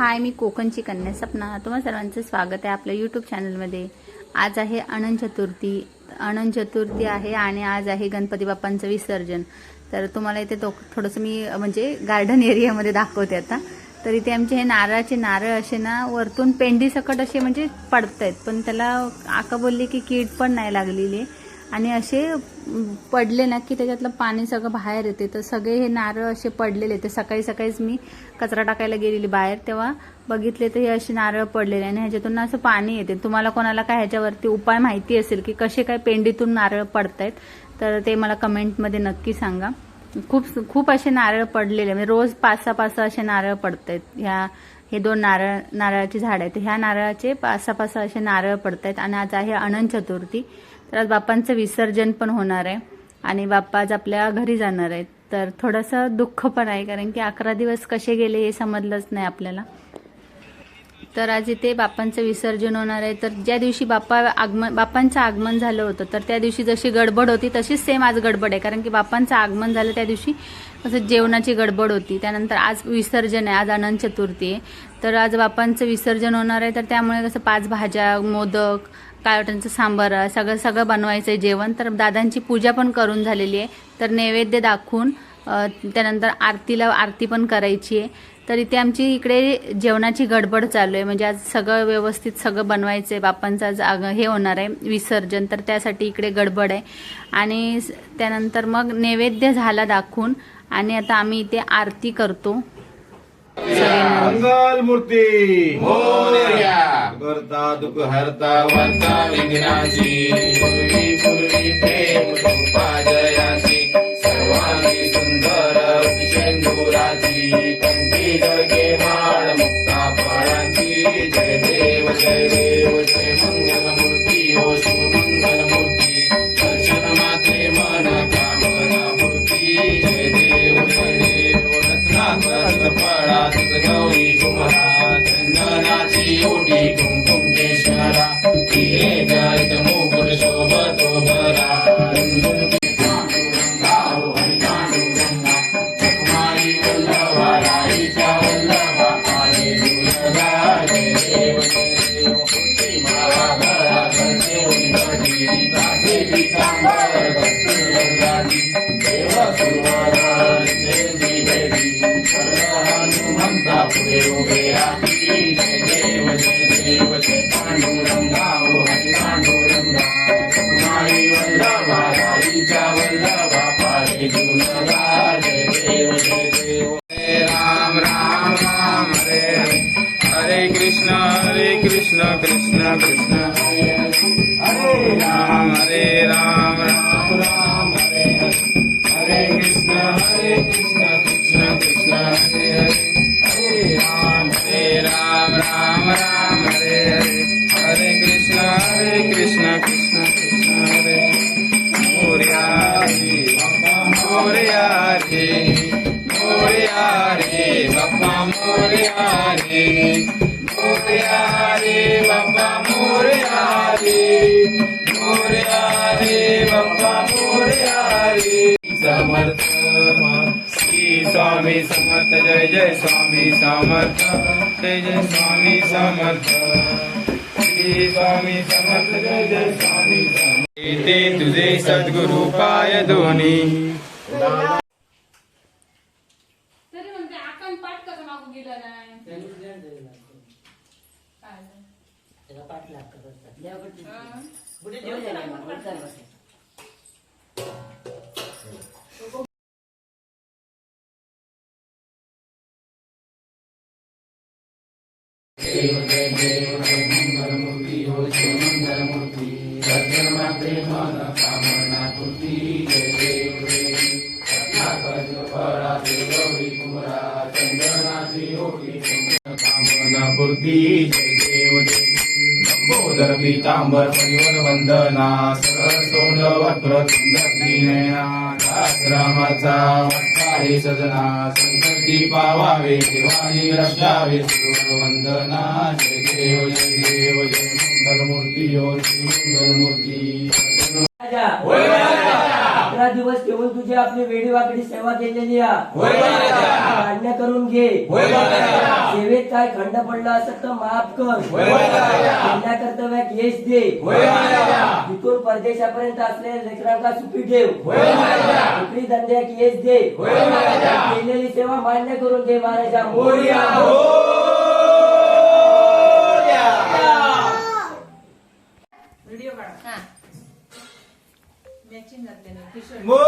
हाय मी कोकणची कन्या सपना. तुम्हा सर्वांचं स्वागत आहे आपल्या यूट्यूब चॅनलमध्ये आज आहे अनंत चतुर्थी. अनंत चतुर्थी आहे आणि आज आहे गणपती बाप्पांचं विसर्जन. तर तुम्हाला इथे तो थोडंसं मी म्हणजे गार्डन एरियामध्ये दाखवते आता. तर इथे आमचे हे नारळाचे नारळ असे ना वरतून पेंडी सकट असे म्हणजे पडत आहेत पण त्याला आका बोलली की कीड पण नाही लागलेली. आहे. आणि असे पडले ना की त्याच्यातलं पाणी सगळं बाहेर येते. तर सगळे हे नारळ असे पडलेले ते सकाळी सकाळीच मी कचरा टाकायला गेलेली बाहेर. तेव्हा बघितले तर हे असे नारळ पडलेले आणि ह्याच्यातून ना असं पाणी येते. तुम्हाला कोणाला काय ह्याच्यावरती उपाय माहिती असेल की कसे काय पेंडीतून नारळ पडतायत तर ते मला कमेंटमध्ये नक्की सांगा. खूप खूप असे नारळ पडलेले म्हणजे रोज पाच सहा पाच सहा असे नारळ पडतायत. ह्या हे दोन नारळ नारळाची झाड आहेत. ह्या नारळाचे पाच सहा पाच सहा असे नारळ पडतायत. आणि आज आहे अनंत चतुर्थी. तर आज बाप्पांचं विसर्जन पण होणार आहे आणि बाप्पा आज आपल्या घरी जाणार आहेत. तर थोडंसं दुःख पण आहे कारण की अकरा दिवस कसे गेले हे समजलंच नाही आपल्याला. तर आज इथे बाप्पांचं विसर्जन होणार आहे. तर ज्या दिवशी बाप्पा आगमन बाप्पांचं आगमन झालं होतं तर त्या दिवशी जशी गडबड होती तशीच सेम आज गडबड आहे. कारण की बाप्पांचं आगमन झालं त्या दिवशी कसं जेवणाची गडबड होती. त्यानंतर आज विसर्जन आहे आज अनंत चतुर्थी आहे. तर आज बाप्पांचं विसर्जन होणार आहे. तर त्यामुळे कसं पाच भाज्या मोदक काळवटांचं सांबार सगळं सगळं बनवायचं आहे जेवण. तर दादांची पूजा पण करून झालेली आहे. तर नैवेद्य दाखवून त्यानंतर आरतीला आरती पण करायची आहे. तर इथे आमची इकडे जेवणाची गडबड चालू आहे. म्हणजे आज सगळं व्यवस्थित सगळं बनवायचं आहे बापांचं आज आग- हे होणार आहे विसर्जन. तर त्यासाठी इकडे गडबड आहे. आणि त्यानंतर मग नैवेद्य झाला दाखवून. आणि आता आम्ही इथे आरती करतो. मंगल मूर्ती। करता दुःख हरता वर्ता विघ्नाची पूर्वी पूर्वी प्रेम रूपाजयाची सर्वांगी सुंदर शेंदुराची कंठी जळके माळ मुक्ता फळांची जय देव जय देव। बाप्पा समर्थ श्री स्वामी समर्थ जय जय स्वामी समर्थ जय जय स्वामी समर्थ श्री स्वामी समर्थ जय जय स्वामी समर्थ ते तुझे सद्गुरु पाय दोन्ही तरी म्हणते आपण पाठ कसं मागू गेलं नाही पाठ पीतांबर परिवर वंदना सरळ तोंड वक्र सुंदर नयना आश्रमाचा वाटचाली सजना संकटी पावावे देवानी रक्षावे वंदना जय देव जय देव जय मंगलमूर्ती मूर्ती हो श्री मंगल अकरा दिवस ठेवून तुझी आपली वेडी वाकडी सेवा केलेली. मान्य करून घे. सेवेत काय खंड पडला असेल तर माफ कर. आपल्या कर्तव्यात यश दे. तिथून परदेशापर्यंत असलेल्या लेकरांना सुखी ठेव. नोकरी धंद्यात यश दे. केलेली सेवा मान्य करून घे महाराजा मोरया 생각 때문에 뭐?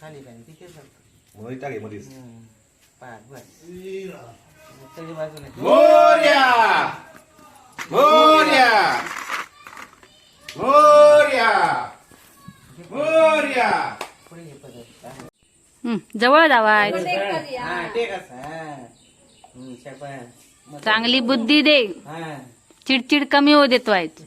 खाली खाली तिथे सरकं. मोरी टाके मध्येच पाय बस सगळी बाजूने मोरया मोरया मोरया मोरया पुढे घे पदर हा. हं, जवळ जावाय हा टेक असं हा हम्म, शाबास. मस्त. चांगली बुद्धी दे हा चिडचिड कमी होऊ देतो आहेत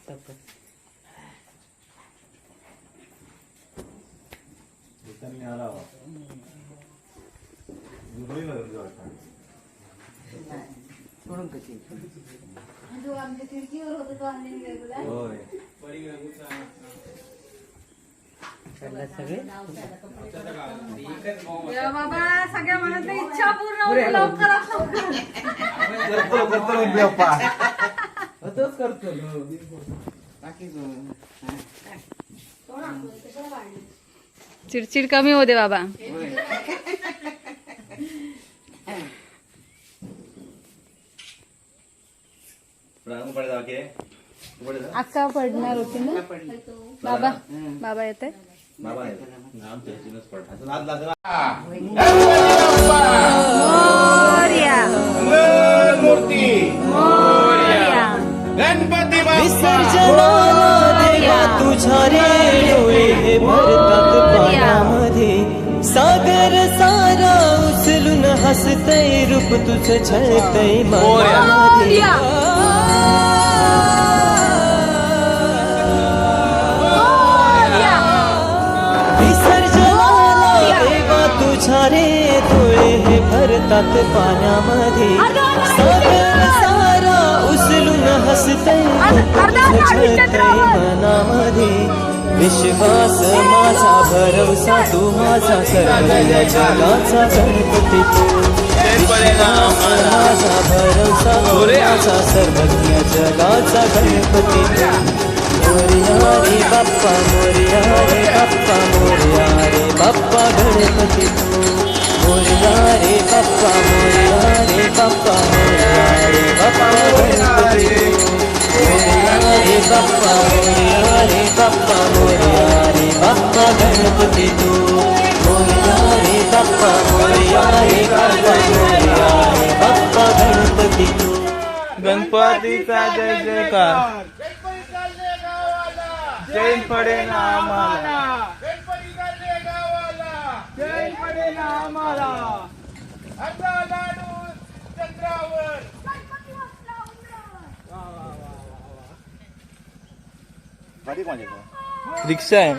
सरकं. सोडून कशी चालला सगळे? बाबा सगळ्या मनात इच्छा पूर्ण करतो. बाकी. चिडचिड कमी होऊ दे बाबा अक्का पडणार होती ना. बाबा बाबा येत बाबा पडला असं नाद लागला. मूर्ती गणपती विसर्जनाला तुझ्या रे डोळे हे भरतात पाण्यामध्ये सागर सारा उचलून हसतय रूप तुझं छळतय मायामध्ये भरतात पाण्यामध्ये. सागर सारा उचलून हसतय मनामध्ये विश्वास माझा भरवसा तू माझा सर्व जगाचा गणपती तू. विश्वास माझा भरवसा तू माझा सर्वज्ञ जगाचा गणपती तू. मोरया रे बाप्पा मोरया रे बाप्पा मोरया रे बाप्पा गणपती तू. मोरया रे बाप्पा मोरया रे बाप्पा मोरया रे बाप्पा मोरया रे बाप्पा मोरया रे बाप्पा मोरया रे बाप्पा गणपती तू. मोरया रे बाप्पा मोरया रे बाप्पा मोरया रे बाप्पा गणपती तू गणपतीचा जय जयकार जैन पडे ना आम्हाला गणपती चालले गावाला जय पडे ना आम्हाला आता लाडू चंद्रावर रिक्षा आहे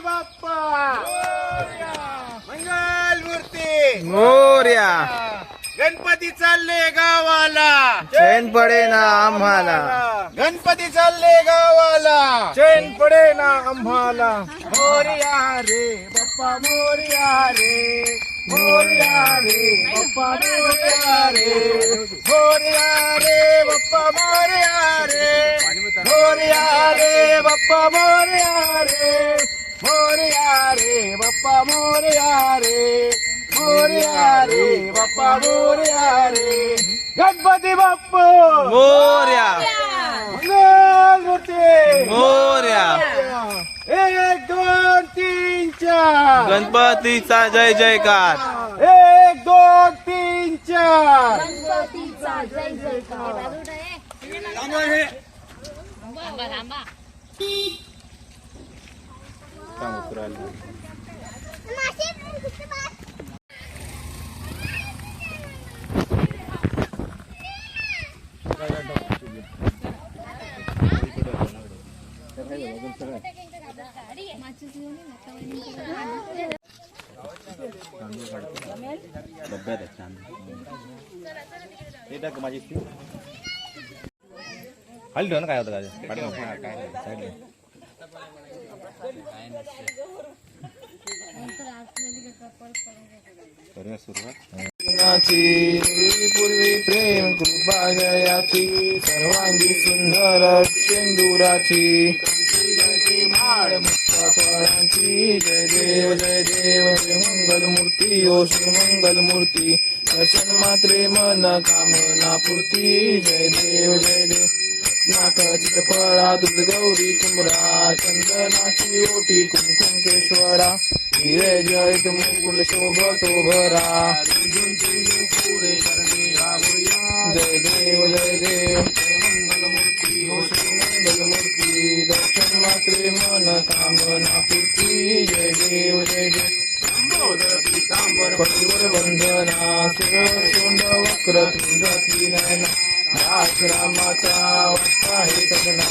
बाप्पा मंगल मूर्ती मोर्या चालले गावाला. चैन पडे ना आम्हाला. गणपती चालले गावाला. चैन पडे ना आम्हाला. मोरया रे बाप्पा मोरया रे. मोरया रे बाप्पा मोरया रे. मोरया रे बाप्पा मोरया रे. मोरया रे बाप्पा मोरया रे. मोरया रे बाप्पा मोरया रे. मोरया रे बाप्पा मोरया रे गणपती बाप्पा. मोर्या. मंगलमूर्ती मोर्या. एक दोन तीन चार. गणपतीचा जय जयकार. एक दोन तीन चार. हल्ली ना काय होतं काय पूर्वी प्रेम कृपा जयाची सर्वांगी सुंदर सिंदुराची फळांची जय देव जय देव श्री मंगल मूर्ती ओ श्री मंगल मूर्ती दर्शन मात्रे मन कामना पूर्ती जय देव जय देव. नाकाचित फळा तुझ गौरी कुंभरा चंदनाची ओटी कुंकुमकेश्वरा. हिरे जय मुकुल शोभतो भरा. पुरे जय देव जय देव मंगल मूर्ती हो श्री मंगल मूर्ती दर्शन मात्रे मन कामना पूर्ती जय देव जय देव। पटवर वंदना शिर सोंड वक्र तुंड ती नयना दास रामाचा वाटता हे सगना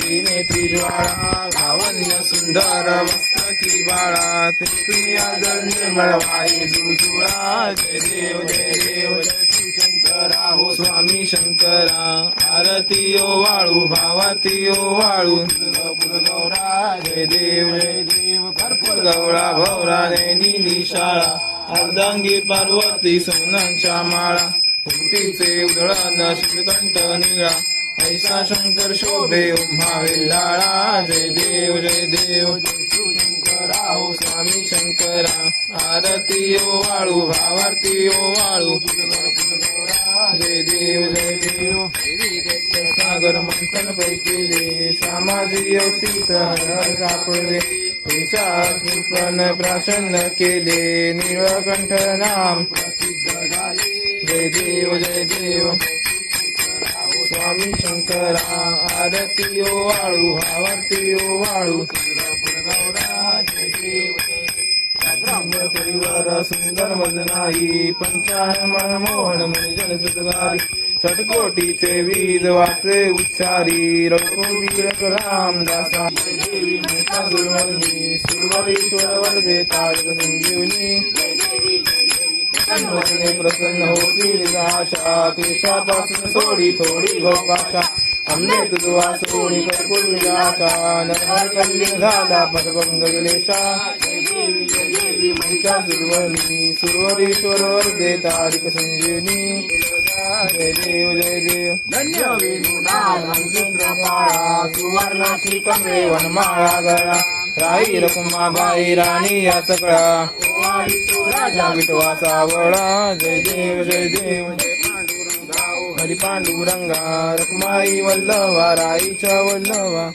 काळा त्रिनेत्री ज्वाळा लावण्य सुंदर मस्तकी बाळा ते तुम्ही आदरणे मळवाई जुळजुळा जय देव जय देव जय शंकरा हो स्वामी शंकरा आरतीयो वाळू भावातीयो वाळू गौरा जय देव जय देव भरपूर गौरा भौरा नैनी शाळा अर्धांगी पार्वती सोनांच्या माळा फुटीचे उधळण श्रीकंठ निळा ऐसा शंकर शोभे उम्हावे जय देव जय देव. जय स्वामी शंकरा आरती ओ वाळू भावारती ओ वाळू. जय देव जय देव. सागर मंथन पैकिले सामाजी सीताहर सापडले पण प्राशन केले निळकंठ नाम प्रसिद्ध झाले. जय देव जय देव. स्वामी शंकरा आरती ओ वाळू. आरती ओ वाळू जय. परिवार सुंदर मज नाही पंचान मनमोहन मनजन सुतगारी षटकोटीचे वीज वाचे उच्चारी रघुवीर रामदासा देवी महिषा दुर्मली सुरवरीश्वर वरदे तारक संजीवनी. वचने प्रसन्न होतील आशा तिच्यापासून सोडी थोडी भोकाशा आंबे तुझवा सोडी भरपूर विलासा नरहर कल्ली झाला परभंग गलेशा महिषा सुरवणी सुरवरीश्वर वरदे तारिक संजीवनी जय देव जय देव धन्य विनुदा सुवर्णाची कमळे वनमाळा गळा राई रकुमाबाई राणी या सगळा. राजा विठवा वळा जय देव जय देव. हरी पांडुरंगा रखमाई वल्लवा राईच्या वल्लवा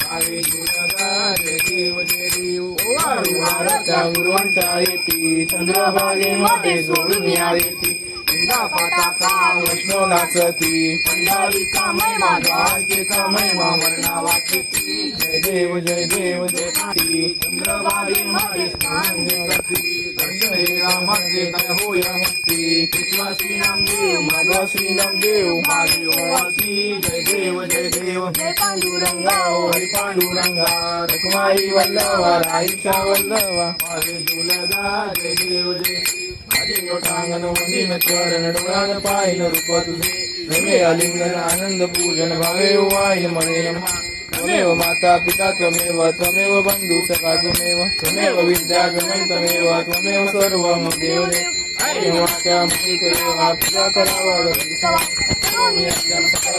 जय देव जय देव. वारच्या येती. चंद्रभागे मध्ये सोडून या येती. पिता पताका वैष्णव नाचती पंढरीचा महिमा द्वारकेचा महिमा वर्णा वाचती जय देव जय देव जय पाटी. चंद्रवारी मारी स्नान करती दर्शन हे रामाचे काय होया मुक्ती. कृष्णा श्री नामदेव माझा श्री नामदेव माझे ओवासी जय देव जय देव. जय पांडुरंगा. हरी पांडुरंगा. रखमाई वल्लवा राईच्या वल्लवा माझे दुलगा. जय देव जय माझे लोटांगण वंदिन चरण डोळान पाहिन रूप तुझे नवे आलिंगन आनंद पूजन भावे वाईन मणे नमः त्वमेव माता पिता त्वमेव त्वमेव बंधू सखा त्वमेव त्वमेव विद्या गणय त्वमेव त्वमेव सर्वं देव देव हरे मात्या मुनिकरेवा पूजा करावा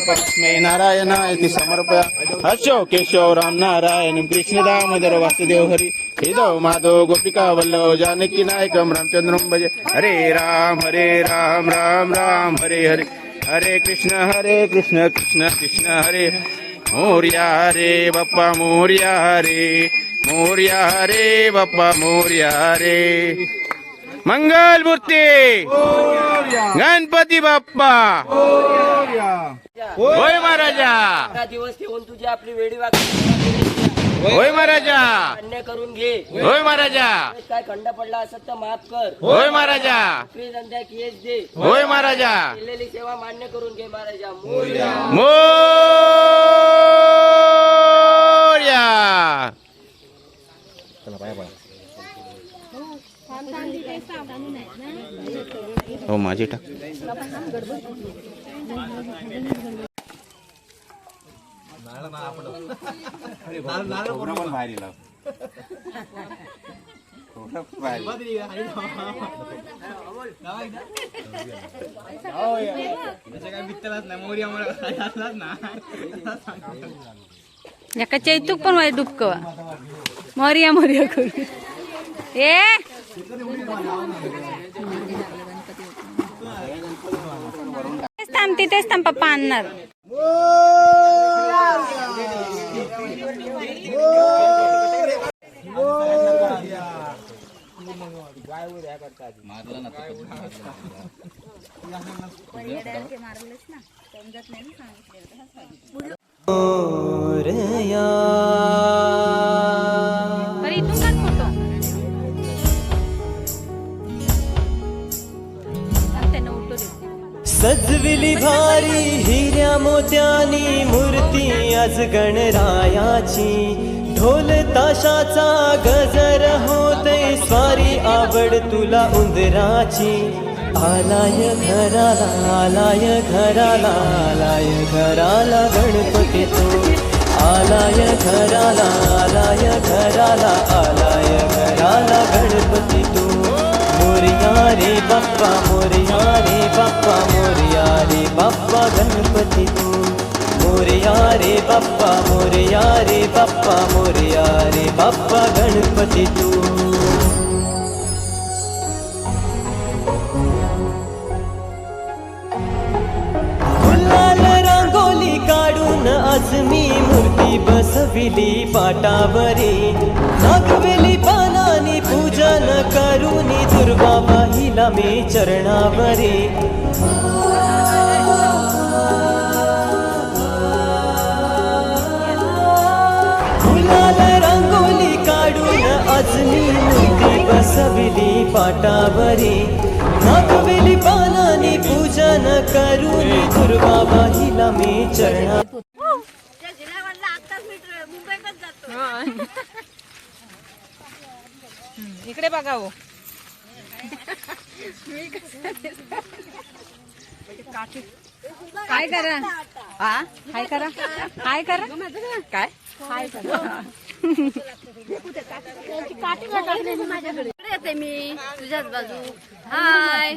लक्ष्मी नारायणाय ती समर्पया। हर्षो केशव राम नारायण कृष्ण दामोदर वासुदेव हरी। हेदव माधव गोपिका वल्लभ जानकी नायकम रामचंद्रम भजे। हरे राम हरे राम राम राम हरे हरे। हरे कृष्ण हरे कृष्ण कृष्ण कृष्ण हरे। मोर्या रे बाप्पा मोर्या रे। मोर्या रे बाप्पा मोर्या रे। मंगल मूर्ती। गणपती बाप्पा। होय महाराजा. अकरा दिवस ठेवून तुझी आपली वेळी वागणूक होय महाराजा. मान्य करून घे. होय. महाराजा. काय खंड पडला असत तर माफ कर. होय महाराजा. श्री संध्या केस दे. होय महाराजा. केलेली सेवा मान्य करून घे महाराजा. मोरया. मोर्या. हो माझी टाक. एका चैतूक पण वाय डुबकवा मोरिया मोरिया करू. ए! थांब तिथेच थांब पप्पा आणणार. मोरया बरं सजविली भारी हिऱ्या मोत्यानी मूर्ती आज गणरायाची. ढोल ताशाचा गजर होते स्वारी आवड तुला उंदराची. आलाय घराला आलाय घराला आलाय घराला गणपती तो आलाय घराला आलाय घराला आलाय घराला गणपती तो मोरया रे बाप्पा मोरया रे बाप्पा मोरया रे बाप्पा गणपती. तू मोरया रे बाप्पा मोरया रे बाप्पा मोरया रे बाप्पा गणपती. तू रांगोली काढून आज मी मूर्ती बसविली पाटावरी. नागवेली पूजन करूनी दुर्वा पाहिला मे चरणावरे. गुलाल रांगोली काढून आज मी मूर्ती बसविली पाटावरी. नागविली पानानी पूजन करून दुर्वा बाहिला मे चरणा इकडे बघा हो. काय करा. हा? हाय करा. हाय करा. काय? हाय करा येते मी तुझ्याच बाजू हाय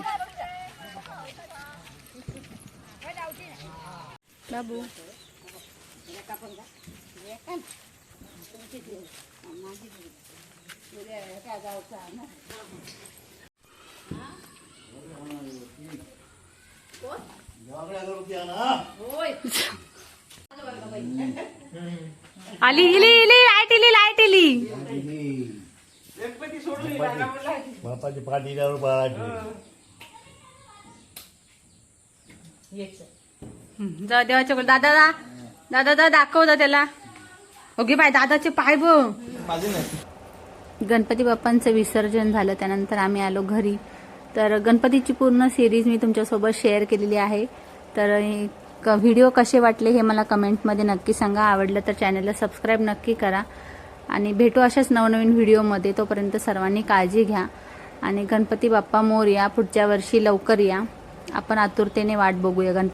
बाबू. आली इली इली लाइट इली लाइट इली बापाची पाठी जा देवाच्या कडे दादा दा दादा दा दाखव दा त्याला. ओके बाय दादाचे पाय बघ. माझे नाही. गणपती बाप्पांचं विसर्जन झालं त्यानंतर आम्ही आलो घरी. तर गणपतीची पूर्ण सिरीज मी तुमच्यासोबत शेअर केलेली आहे. तर हे क- व्हिडिओ कसे वाटले हे मला कमेंटमध्ये नक्की सांगा. आवडलं तर चॅनलला सबस्क्राईब नक्की करा. आणि भेटू अशाच नवनवीन व्हिडिओमध्ये तोपर्यंत सर्वांनी काळजी घ्या. आणि गणपती बाप्पा मोर या पुढच्या वर्षी लवकर या. आपण आतुरतेने वाट बघूया. गणपती